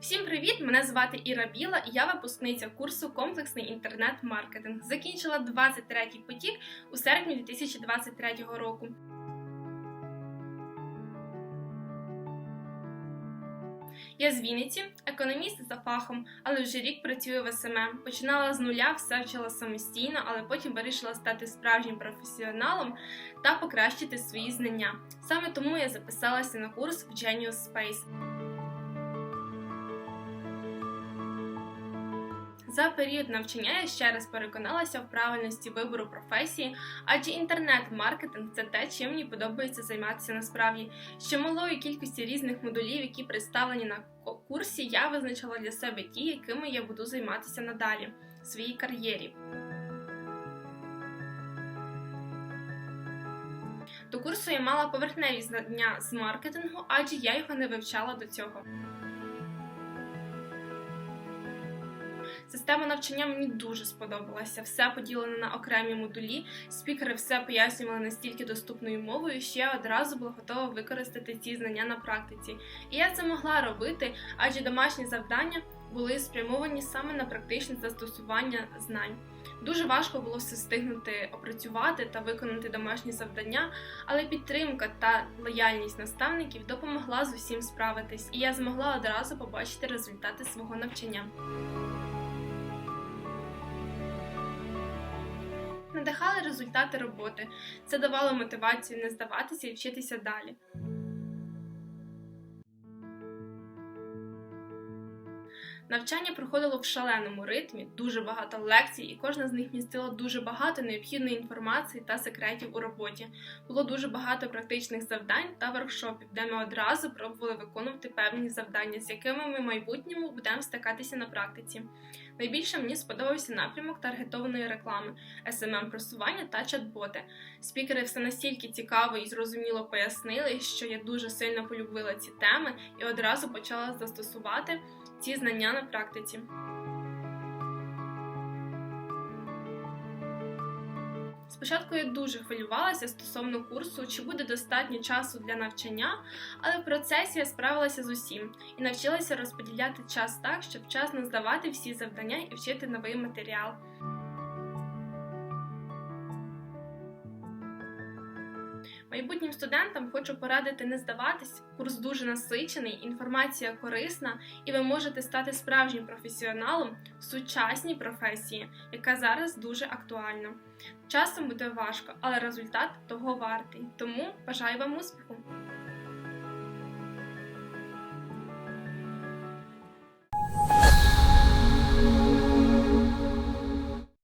Всім привіт! Мене звати Іра Біла, і я випускниця курсу комплексний інтернет-маркетинг. Закінчила 23-й потік у серпні 2023 року. Я з Вінниці, економіст за фахом, але вже рік працюю в СММ. Починала з нуля, все вчила самостійно, але потім вирішила стати справжнім професіоналом та покращити свої знання. Саме тому я записалася на курс в Genius Space. За період навчання я ще раз переконалася в правильності вибору професії, адже інтернет-маркетинг це те, чим мені подобається займатися насправді. Ще малої кількості різних модулів, які представлені на курсі, я визначила для себе ті, якими я буду займатися надалі в своїй кар'єрі. До курсу я мала поверхневі знання з маркетингу, адже я його не вивчала до цього. Система навчання мені дуже сподобалася. Все поділено на окремі модулі. Спікери все пояснювали настільки доступною мовою, що я одразу була готова використати ці знання на практиці. І я це могла робити, адже домашні завдання були спрямовані саме на практичне застосування знань. Дуже важко було все встигнути опрацювати та виконати домашні завдання, але підтримка та лояльність наставників допомогла з усім справитись, і я змогла одразу побачити результати свого навчання. Надихали результати роботи. Це давало мотивацію не здаватися і вчитися далі. Навчання проходило в шаленому ритмі, дуже багато лекцій, і кожна з них містила дуже багато необхідної інформації та секретів у роботі. Було дуже багато практичних завдань та воркшопів, де ми одразу пробували виконувати певні завдання, з якими ми в майбутньому будемо стикатися на практиці. Найбільше мені сподобався напрямок таргетованої реклами, smm просування та чат-боти. Спікери все настільки цікаво і зрозуміло пояснили, що я дуже сильно полюбила ці теми і одразу почала застосувати ці знання на практиці. Спочатку я дуже хвилювалася стосовно курсу, чи буде достатньо часу для навчання, але в процесі я справилася з усім і навчилася розподіляти час так, щоб вчасно здавати всі завдання і вчити новий матеріал. Майбутнім студентам хочу порадити не здаватись. Курс дуже насичений, інформація корисна, і ви можете стати справжнім професіоналом в сучасній професії, яка зараз дуже актуальна. Часом буде важко, але результат того вартий. Тому бажаю вам успіху!